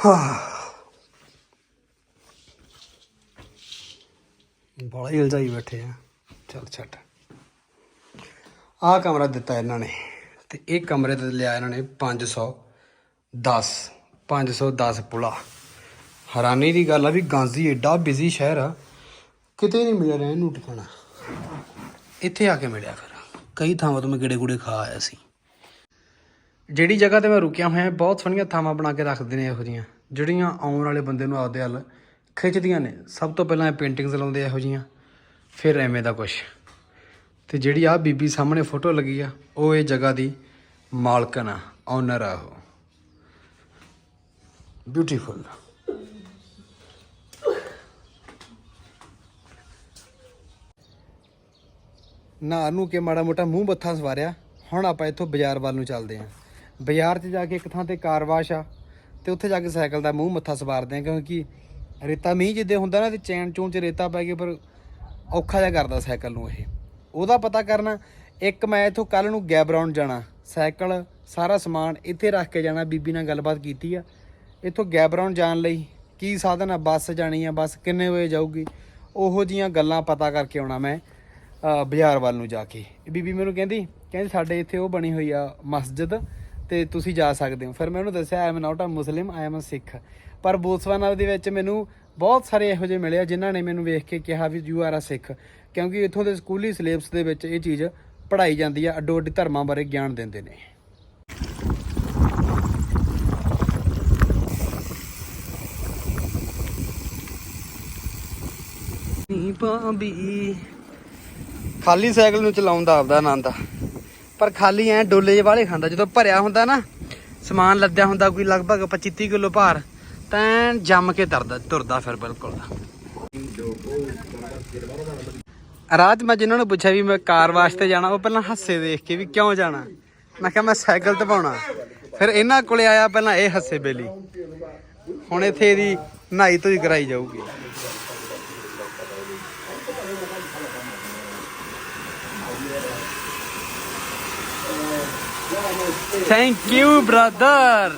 ਹਾਂ ਬੜਾ ਹੀ ਉਲਝਾਈ ਬੈਠੇ ਆ ਚਲ ਛੱਡ ਆਹ ਕਮਰਾ ਦਿੱਤਾ ਇਹਨਾਂ ਨੇ ਤੇ ਇਹ ਕਮਰੇ ਤੇ ਲਿਆ ਇਹਨਾਂ ਨੇ 510 510 ਪੁਲਾ ਹੈਰਾਨੀ ਦੀ ਗੱਲ ਆ ਵੀ ਗਾਂਜ਼ੀ ਐਡਾ ਬਿਜ਼ੀ ਸ਼ਹਿਰ ਆ ਕਿਤੇ ਨਹੀਂ ਮਿਲਿਆ ਰਹਿਣ ਨੂੰ ਟਿਕਾਣਾ ਇੱਥੇ ਆ ਕੇ ਮਿਲਿਆ ਫਿਰ ਕਈ ਥਾਵਾਂ ਤੋਂ ਮੈਂ ਗੇੜੇ ਗੂੜੇ ਖਾ ਆਇਆ ਸੀ ਜਿਹੜੀ ਜਗ੍ਹਾ ਤੇ ਮੈਂ ਰੁਕਿਆ ਹੋਇਆ ਬਹੁਤ ਸੋਹਣੀਆਂ ਥਾਵਾਂ ਬਣਾ ਕੇ ਰੱਖਦੇ ਨੇ ਇਹੋ ਜੀਆਂ ਜਿਹੜੀਆਂ ਆਉਣ ਵਾਲੇ ਬੰਦੇ ਨੂੰ ਆਪਦੇ ਹੱਲ ਖਿੱਚਦੀਆਂ ਨੇ ਸਭ ਤੋਂ ਪਹਿਲਾਂ ਇਹ ਪੇਂਟਿੰਗਸ ਲਾਉਂਦੇ ਇਹੋ ਜੀਆਂ ਫਿਰ ਐਵੇਂ ਦਾ ਕੁਝ ਤੇ ਜਿਹੜੀ ਆ ਬੀਬੀ ਸਾਹਮਣੇ ਫੋਟੋ ਲੱਗੀ ਆ ਉਹ ਇਹ ਜਗ੍ਹਾ ਦੀ ਮਾਲਕਨ ਆ ਓਨਰ ਆ ਉਹ ਬਿਊਟੀਫੁਲ ਨਾ ਅਨੂ ਕੇ ਮਾੜਾ ਮੋਟਾ ਮੂੰਹ ਬੱਥਾ ਸਵਾਰਿਆ ਹੁਣ ਆਪਾਂ ਇੱਥੋਂ ਬਾਜ਼ਾਰ ਵੱਲ ਨੂੰ ਚੱਲਦੇ ਆਂ ਬਾਜ਼ਾਰ 'ਚ ਜਾ ਕੇ ਇੱਕ ਥਾਂ ਤੇ ਕਾਰਵਾਸ਼ ਆ ਤੇ ਉੱਥੇ ਜਾ ਕੇ ਸਾਈਕਲ ਦਾ ਮੂੰਹ ਮੱਥਾ ਸਵਾਰਦੇ ਆਂ ਕਿਉਂਕਿ ਰੇਤਾ ਮੀਂਹ ਜਿੱਦੇ ਹੁੰਦਾ ਨਾ ਤੇ ਚੈਨ ਚੂਨ ਚ ਰੇਤਾ ਪੈ ਕੇ ਪਰ ਔਖਾ ਜਿਹਾ ਕਰਦਾ ਸਾਈਕਲ ਨੂੰ ਇਹ ਉਹਦਾ ਪਤਾ ਕਰਨਾ ਇੱਕ ਮੈਂ ਇਥੋਂ ਕੱਲ ਨੂੰ ਗੈਬਰਾਉਂਡ ਜਾਣਾ ਸਾਈਕਲ ਸਾਰਾ ਸਮਾਨ ਇੱਥੇ ਰੱਖ ਕੇ ਜਾਣਾ ਬੀਬੀ ਨਾਲ ਗੱਲਬਾਤ ਕੀਤੀ ਆ ਇਥੋਂ ਗੈਬਰਾਉਂਡ ਜਾਣ ਲਈ ਕੀ ਸਾਧਨ ਆ ਬੱਸ ਜਾਣੀ ਆ ਬੱਸ ਕਿੰਨੇ ਵਜੇ ਜਾਊਗੀ ਉਹੋ ਜੀਆਂ ਗੱਲਾਂ ਪਤਾ ਕਰਕੇ ਆਉਣਾ ਮੈਂ ਬਾਜ਼ਾਰ ਵੱਲ ਨੂੰ ਜਾ ਕੇ ਬੀਬੀ ਮੈਨੂੰ ਕਹਿੰਦੀ ਕਹਿੰਦੀ ਸਾਡੇ ਇੱਥੇ ਉਹ ਬਣੀ ਹੋਈ ਆ ਮਸਜਿਦ ਤੇ ਤੁਸੀਂ ਜਾ ਸਕਦੇ ਹੋ ਫਿਰ ਮੈਂ ਉਹਨੂੰ ਦੱਸਿਆ I am not a Muslim I am a Sikh ਪਰ ਬੋਸਵਾਨਾ ਦੇ ਵਿੱਚ ਮੈਨੂੰ ਬਹੁਤ ਸਾਰੇ ਇਹੋ ਜਿਹੇ ਮਿਲੇ ਆ ਜਿਨ੍ਹਾਂ ਨੇ ਮੈਨੂੰ ਵੇਖ ਕੇ ਕਿਹਾ ਵੀ ਯੂ ਆਰ ਅ ਸਿੱਖ ਕਿਉਂਕਿ ਇੱਥੋਂ ਦੇ ਸਕੂਲੀ ਸਿਲੇਬਸ ਦੇ ਵਿੱਚ ਇਹ ਚੀਜ਼ ਪੜ੍ਹਾਈ ਜਾਂਦੀ ਆ ਅਡੋ ਅਡ ਧਰਮਾਂ ਬਾਰੇ ਗਿਆਨ ਦਿੰਦੇ ਨੇ ਨੀ ਪਾਬੀ ਖਾਲੀ ਸਾਈਕਲ ਨੂੰ ਚਲਾਉਂਦਾ ਆਪਦਾ ਆਨੰਦ ਆ ਪਰ ਖਾਲੀ ਐ ਡੋਲੇ ਵਾਲੇ ਖਾਂਦਾ ਜਦੋਂ ਭਰਿਆ ਹੁੰਦਾ ਨਾ ਸਮਾਨ ਲੱਦਿਆ ਹੁੰਦਾ ਕੋਈ ਲਗਭਗ 25 30 ਕਿਲੋ ਭਾਰ ਤੈਂ ਜੰਮ ਕੇ ਦਰਦਾ ਤੁਰਦਾ ਫਿਰ ਬਿਲਕੁਲ ਰਾਤ ਮੈਂ ਜਿਨ੍ਹਾਂ ਨੂੰ ਪੁੱਛਿਆ ਵੀ ਮੈਂ ਕਾਰ ਵਾਸਤੇ ਜਾਣਾ ਉਹ ਪਹਿਲਾਂ ਹੱਸੇ ਦੇਖ ਕੇ ਵੀ ਕਿਉਂ ਜਾਣਾ ਮੈਂ ਕਿਹਾ ਮੈਂ ਸਾਈਕਲ ਤੇ ਪਾਉਣਾ ਫਿਰ ਇਹਨਾਂ ਕੋਲੇ ਆਇਆ ਪਹਿਲਾਂ ਇਹ ਹੱਸੇ ਬੇਲੀ ਹੁਣ ਇੱਥੇ ਦੀ ਨਹਾਈ ਤੋਂ ਹੀ ਕਰਾਈ ਜਾਊਗੀ ਥੈਂਕ ਯੂ ਬ੍ਰਦਰ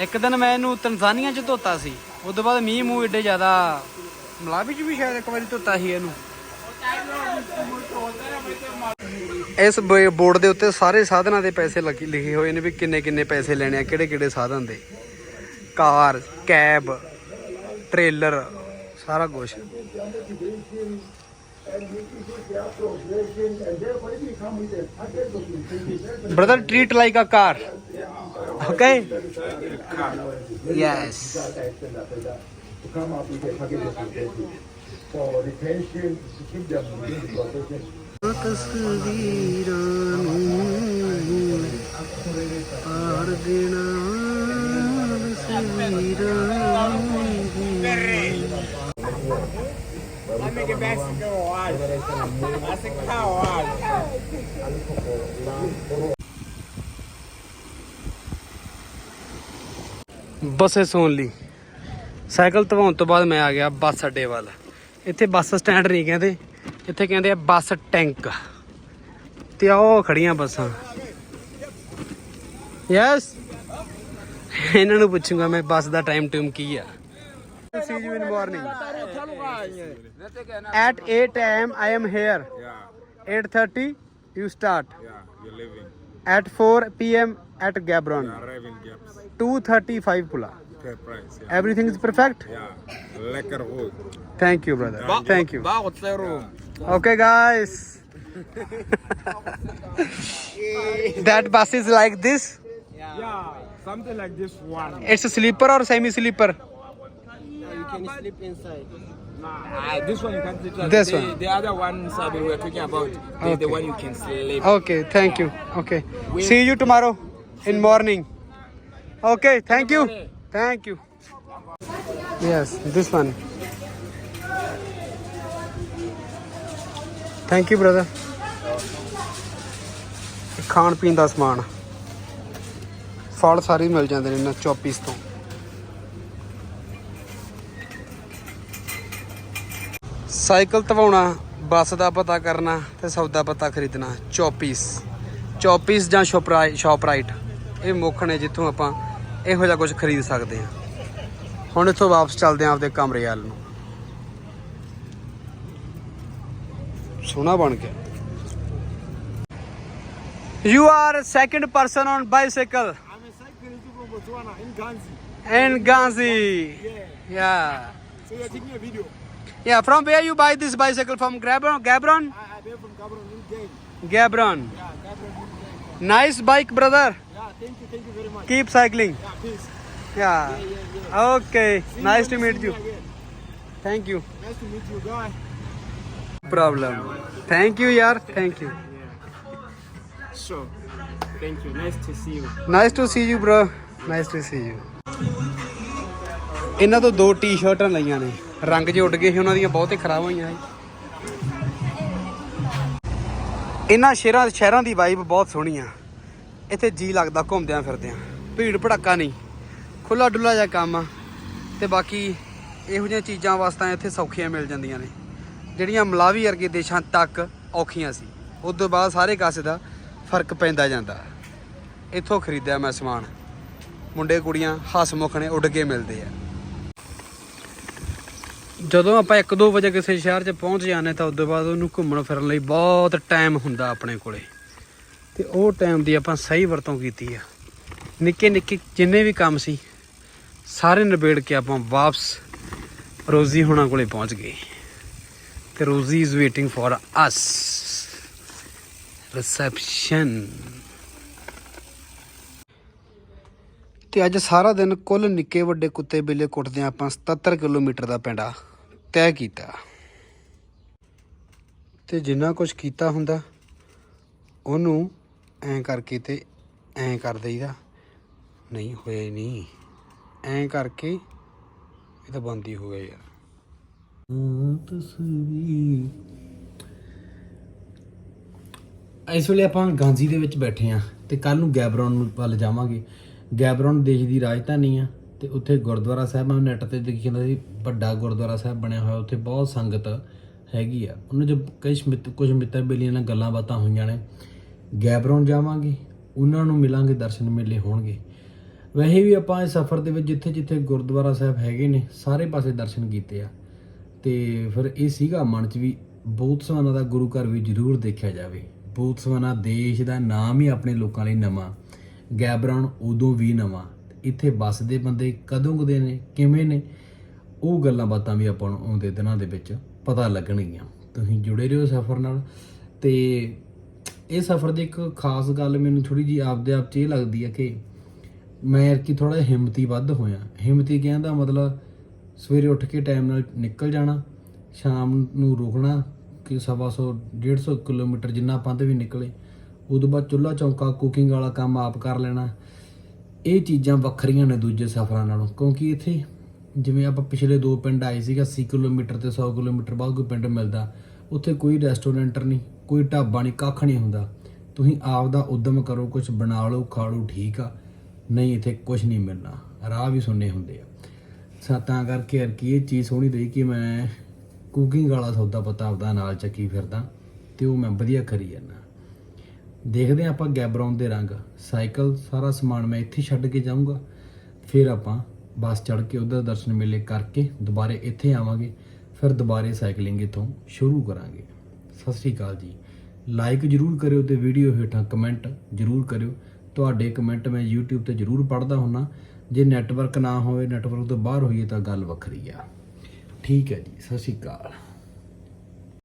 ਇੱਕ ਦਿਨ ਮੈਂ ਇਹਨੂੰ ਤਨਜ਼ਾਨੀਆ 'ਚ ਧੋਤਾ ਸੀ ਉਸ ਤੋਂ ਬਾਅਦ ਮੀਂਹ ਮੂਹ ਏਡੇ ਜ਼ਿਆਦਾ ਮਲਾਵੀ 'ਚ ਵੀ ਸ਼ਾਇਦ ਇੱਕ ਵਾਰੀ ਧੋਤਾ ਸੀ ਇਹਨੂੰ ਇਸ ਬੋਰਡ ਦੇ ਉੱਤੇ ਸਾਰੇ ਸਾਧਨਾਂ ਦੇ ਪੈਸੇ ਲਿਖੇ ਹੋਏ ਨੇ ਵੀ ਕਿੰਨੇ ਕਿੰਨੇ ਪੈਸੇ ਲੈਣੇ ਆ ਕਿਹੜੇ ਕਿਹੜੇ ਸਾਧਨ ਦੇ ਕਾਰ ਕੈਬ ਟ੍ਰੇਲਰ ਸਾਰਾ ਕੁਝ Brother, treat like a car. Okay? Yes. That nigga Massey go wild. Massey go wild. ਬਸਸ ਓਨਲੀ ਸਾਈਕਲ ਧਵਾਉਣ ਤੋਂ ਬਾਅਦ ਮੈਂ ਆ ਗਿਆ ਬੱਸ ਅੱਡੇ ਵੱਲ ਇੱਥੇ ਬੱਸ ਸਟੈਂਡ ਨਹੀਂ ਕਹਿੰਦੇ ਇੱਥੇ ਕਹਿੰਦੇ ਆ ਬੱਸ ਟੈਂਕ ਤੇ ਆਓ ਉਹ ਖੜੀਆਂ ਬੱਸਾਂ ਯੈਸ ਇਹਨਾਂ ਨੂੰ ਪੁੱਛੂਗਾ ਮੈਂ ਬੱਸ ਦਾ ਟਾਈਮ ਟੂਮ ਕੀ ਆ ਸੀ ਜੀ in morning At 8 a.m. I am here. Yeah. 8.30 you start. Yeah, you're leaving. At 4 p.m. at Gabron. Yeah, arriving, 2.35 pula. price, yeah. Everything is perfect? Yeah. Lekker goed. Thank you, brother. Ba Thank you. Ba yeah. Okay, guys. that bus is like this? Yeah. yeah. Something like this one. It's a sleeper or semi-sleeper? Yeah, you can sleep inside. Ah, this one you can't sleep. This the, one. The other one side we were talking about. The, Okay. the one you can sleep. Okay, thank you. Okay, see you tomorrow in morning. Okay, thank you. Thank you. Yes, this one. Thank you, brother. ਖਾਣ ਪੀਣ ਦਾ ਸਮਾਨ ਫਲ ਸਾਰੇ ਮਿਲ ਜਾਂਦੇ ਨੇ ਇਹਨਾਂ ਚੌਪੀਸ ਤੋਂ cycle ਤਵਾਉਣਾ ਬੱਸ ਦਾ ਪਤਾ ਕਰਨਾ ਤੇ ਸੌਦਾ ਪਤਾ ਖਰੀਦਣਾ 24 24 ਜਾਂ ਸ਼ੋਪ ਰਾਈਟ ਇਹ ਮੁੱਖ ਨੇ ਜਿੱਥੋਂ ਆਪਾਂ ਇਹੋ ਜਿਹਾ ਕੁਝ ਖਰੀਦ ਸਕਦੇ ਹਾਂ ਹੁਣ ਇਥੋਂ ਵਾਪਸ ਚੱਲਦੇ ਆਂ ਆਪਦੇ ਕਮਰੇ ਵੱਲ ਨੂੰ ਸੋਨਾ ਬਣ ਕੇ you are second person on bicycle cycle in Ghanzi yeah so yeah take me video Yeah, from where you buy this bicycle? From Gabron? Gabron? I, I came from Gabron in Gang. Gabron. Yeah, Gabron in Gang. Nice bike, brother. Yeah, thank you, thank you very much. Keep cycling. Yeah, peace. Yeah. Okay. See Nice to when meet see you. again. Thank you. Nice to meet you, guy. Problem. Thank you, yaar. Thank you. Sure. Thank you. Nice to see you. Nice to see you, bro. Nice to see you. ਇਹਨਾਂ ਤੋਂ ਦੋ ਟੀ-ਸ਼ਰਟਾਂ ਲਈਆਂ ਨੇ ਰੰਗ ਜੇ ਉੱਡ ਗਏ ਸੀ ਉਹਨਾਂ ਦੀਆਂ ਬਹੁਤੇ ਖਰਾਬ ਹੋਈਆਂ ਸੀ ਇਹਨਾਂ ਸ਼ਹਿਰਾਂ ਸ਼ਹਿਰਾਂ ਦੀ ਵਾਈਬ ਬਹੁਤ ਸੋਹਣੀ ਆ ਇੱਥੇ ਜੀ ਲੱਗਦਾ ਘੁੰਮਦਿਆਂ ਫਿਰਦਿਆਂ ਭੀੜ ਭੜਾਕਾ ਨਹੀਂ ਖੁੱਲਾ ਡੁੱਲਾ ਜਿਹਾ ਕੰਮ ਆ ਤੇ ਬਾਕੀ ਇਹੋ ਜਿਹੀਆਂ ਚੀਜ਼ਾਂ ਵਾਸਤੇ ਇੱਥੇ ਸੌਖੀਆਂ ਮਿਲ ਜਾਂਦੀਆਂ ਨੇ ਜਿਹੜੀਆਂ ਮਲਾਵੀ ਵਰਗੇ ਦੇਸ਼ਾਂ ਤੱਕ ਔਖੀਆਂ ਸੀ ਉਸ ਤੋਂ ਬਾਅਦ ਸਾਰੇ ਕਾਸੇ ਦਾ ਫਰਕ ਪੈਂਦਾ ਜਾਂਦਾ ਇੱਥੋਂ ਖਰੀਦਿਆ ਮੈਂ ਸਮਾਨ ਮੁੰਡੇ ਕੁੜੀਆਂ ਹਸਮੁਖ ਨੇ ਉੱਡ ਕੇ ਮਿਲਦੇ ਆ ਜਦੋਂ ਆਪਾਂ 1-2 ਵਜੇ ਕਿਸੇ ਸ਼ਹਿਰ 'ਚ ਪਹੁੰਚ ਜਾਂਦੇ ਤਾਂ ਉਦੋਂ ਬਾਅਦ ਉਹਨੂੰ ਘੁੰਮਣ ਫਿਰਨ ਲਈ ਬਹੁਤ ਟਾਈਮ ਹੁੰਦਾ ਆਪਣੇ ਕੋਲੇ ਤੇ ਉਹ ਟਾਈਮ ਦੀ ਆਪਾਂ ਸਹੀ ਵਰਤੋਂ ਕੀਤੀ ਆ ਨਿੱਕੇ ਨਿੱਕੇ ਜਿੰਨੇ ਵੀ ਕੰਮ ਸੀ ਸਾਰੇ ਨਿਬੇੜ ਕੇ ਆਪਾਂ ਵਾਪਸ ਰੋਜ਼ੀ ਹੋਣਾ ਕੋਲੇ ਪਹੁੰਚ ਗਏ ਤੇ Rosie is waiting for us reception ਤੇ ਅੱਜ ਸਾਰਾ ਦਿਨ ਕੁੱਲ ਨਿੱਕੇ ਵੱਡੇ ਕੁੱਤੇ ਬਿੱਲੇ ਕੁੱਟਦੇ ਆਪਾਂ 77 ਕਿਲੋਮੀਟਰ ਦਾ ਪਿੰਡਾ ਤੈ ਕੀਤਾ ਤੇ ਜਿੰਨਾ ਕੁਝ ਕੀਤਾ ਹੁੰਦਾ ਉਹਨੂੰ ਐ ਕਰਕੇ ਤੇ ਐ ਕਰ ਦਈਦਾ ਨਹੀਂ ਹੋਇਆ ਨਹੀਂ ਐ ਕਰਕੇ ਇਹ ਤਾਂ ਬੰਦੀ ਹੋ ਗਿਆ ਯਾਰ ਤਸਵੀਰ ਇਸ ਆਪਾਂ ਗਾਂਧੀ ਦੇ ਵਿੱਚ ਬੈਠੇ ਆ ਤੇ ਕੱਲ ਨੂੰ ਗੈਬਰੌਨ ਪੱਲ ਜਾਵਾਂਗੇ ਗੈਬਰੌਨ ਦੇਸ਼ ਦੀ ਰਾਜਧਾਨੀ ਆ ਤੇ ਉੱਥੇ ਗੁਰਦੁਆਰਾ ਸਾਹਿਬ ਮੈਂ ਨੈਟ ਤੇ ਦੇਖੀ ਜਾਂਦਾ ਸੀ ਵੱਡਾ ਗੁਰਦੁਆਰਾ ਸਾਹਿਬ ਬਣਿਆ ਹੋਇਆ ਉੱਥੇ ਬਹੁਤ ਸੰਗਤ ਹੈਗੀ ਆ ਉਹਨਾਂ ਜੋ ਕਈ ਸਮਿਤ ਕੁਝ ਮਿੱਤਰ ਬੇਲੀਆਂ ਨਾਲ ਗੱਲਾਂ ਬਾਤਾਂ ਹੋਈਆਂ ਨੇ ਗੈਬਰੋਂ ਜਾਵਾਂਗੇ ਉਹਨਾਂ ਨੂੰ ਮਿਲਾਂਗੇ ਦਰਸ਼ਨ ਮੇਲੇ ਹੋਣਗੇ ਵੈਸੇ ਵੀ ਆਪਾਂ ਇਸ ਸਫ਼ਰ ਦੇ ਵਿੱਚ ਜਿੱਥੇ-ਜਿੱਥੇ ਗੁਰਦੁਆਰਾ ਸਾਹਿਬ ਹੈਗੇ ਨੇ ਸਾਰੇ ਪਾਸੇ ਦਰਸ਼ਨ ਕੀਤੇ ਆ ਤੇ ਫਿਰ ਇਹ ਸੀਗਾ ਮਨ 'ਚ ਵੀ ਸਵਾਨਾ ਦਾ ਗੁਰੂ ਘਰ ਵੀ ਜ਼ਰੂਰ ਦੇਖਿਆ ਜਾਵੇ ਸਵਾਨਾ ਦੇਸ਼ ਦਾ ਨਾਮ ਹੀ ਆਪਣੇ ਲੋਕਾਂ ਲਈ ਨਵਾਂ ਗੈਬਰਨ ਉਦੋਂ ਵੀ ਨਵਾਂ ਇੱਥੇ ਵੱਸਦੇ ਬੰਦੇ ਕਦੋਂ ਗਦੇ ਨੇ ਕਿਵੇਂ ਨੇ ਉਹ ਗੱਲਾਂ ਬਾਤਾਂ ਵੀ ਆਪਾਂ ਨੂੰ ਆਉਂਦੇ ਦਿਨਾਂ ਦੇ ਵਿੱਚ ਪਤਾ ਲੱਗਣਗੀਆਂ ਤੁਸੀਂ ਜੁੜੇ ਰਹੋ ਸਫ਼ਰ ਨਾਲ ਤੇ ਇਹ ਸਫ਼ਰ ਦੀ ਇੱਕ ਖਾਸ ਗੱਲ ਮੈਨੂੰ ਥੋੜੀ ਜੀ ਆਪਦੇ ਆਪ 'ਚ ਇਹ ਲੱਗਦੀ ਹੈ ਕਿ ਮੈਂ ਕਿ ਥੋੜਾ ਹਿੰਮਤੀ ਵੱਧ ਹੋਇਆ ਹਿੰਮਤੀ ਕਹਿੰਦਾ ਮਤਲਬ ਸਵੇਰੇ ਉੱਠ ਕੇ ਟਾਈਮ ਨਾਲ ਨਿਕਲ ਜਾਣਾ ਸ਼ਾਮ ਨੂੰ ਰੁਕਣਾ ਕਿ 1.5 150 ਕਿਲੋਮੀਟਰ ਜਿੰਨਾ ਆਪਾਂ ਤੇ ਵੀ ਨਿਕਲੇ ਉਦੋਂ ਬਾਅਦ ਚੁੱਲਾ ਚੌਂਕਾ ਕੁਕਿੰਗ ਵਾਲਾ ਕੰਮ ਆਪ ਕਰ ਲੈਣਾ ਇਹ ਚੀਜ਼ਾਂ ਵੱਖਰੀਆਂ ਨੇ ਦੂਜੇ ਸਫ਼ਰਾਂ ਨਾਲੋਂ ਕਿਉਂਕਿ ਇੱਥੇ ਜਿਵੇਂ ਆਪਾਂ ਪਿਛਲੇ ਦੋ ਪਿੰਡ ਆਏ ਸੀਗਾ 80 ਕਿਲੋਮੀਟਰ ਤੇ 100 ਕਿਲੋਮੀਟਰ ਬਾਅਦ ਕੋਈ ਪਿੰਡ ਮਿਲਦਾ ਉੱਥੇ ਕੋਈ ਰੈਸਟੋਰੈਂਟ ਨਹੀਂ ਕੋਈ ਢਾਬਾ ਨਹੀਂ ਕੱਖ ਨਹੀਂ ਹੁੰਦਾ ਤੁਸੀਂ ਆਪ ਦਾ ਉਦਮ ਕਰੋ ਕੁਝ ਬਣਾ ਲਓ ਖਾ ਲਓ ਠੀਕ ਆ ਨਹੀਂ ਇੱਥੇ ਕੁਝ ਨਹੀਂ ਮਿਲਣਾ ਰਾਹ ਵੀ ਸੁਣਨੇ ਹੁੰਦੇ ਆ ਸਾਤਾਂ ਕਰਕੇ ਹਰ ਕੀ ਇਹ ਚੀਜ਼ ਸੋਹਣੀ ਰਹੀ ਕਿ ਮੈਂ ਕੁਕਿੰਗ ਵਾਲਾ ਸੌਦਾ ਪਤਾ ਆਪਦਾ ਨਾਲ ਚੱਕੀ ਫਿਰਦਾ ਤੇ ਉਹ ਮੈਂ ਵਧੀਆ ਕਰੀ ਜਾਂਦਾ ਦੇਖਦੇ ਆਪਾਂ ਗੈਬਰਾਉਨ ਦੇ ਰੰਗ ਸਾਈਕਲ ਸਾਰਾ ਸਮਾਨ ਮੈਂ ਇੱਥੇ ਛੱਡ ਕੇ ਜਾਊਂਗਾ ਫਿਰ ਆਪਾਂ ਬੱਸ ਚੜ ਕੇ ਉਧਰ ਦਰਸ਼ਨ ਮੇਲੇ ਕਰਕੇ ਦੁਬਾਰੇ ਇੱਥੇ ਆਵਾਂਗੇ ਫਿਰ ਦੁਬਾਰੇ ਸਾਈਕਲਿੰਗ ਇਥੋਂ ਸ਼ੁਰੂ ਕਰਾਂਗੇ ਸਤਿ ਸ੍ਰੀ ਅਕਾਲ ਜੀ ਲਾਈਕ ਜਰੂਰ ਕਰਿਓ ਤੇ ਵੀਡੀਓ ਹੇਠਾਂ ਕਮੈਂਟ ਜਰੂਰ ਕਰਿਓ ਤੁਹਾਡੇ ਕਮੈਂਟ ਮੈਂ YouTube ਤੇ ਜਰੂਰ ਪੜਦਾ ਹੁੰਨਾ ਜੇ ਨੈਟਵਰਕ ਨਾ ਹੋਵੇ ਨੈਟਵਰਕ ਤੋਂ ਬਾਹਰ ਹੋਈਏ ਤਾਂ ਗੱਲ ਵੱਖਰੀ ਆ ਠੀਕ ਹੈ ਜੀ ਸਤਿ ਸ੍ਰੀ ਅਕਾਲ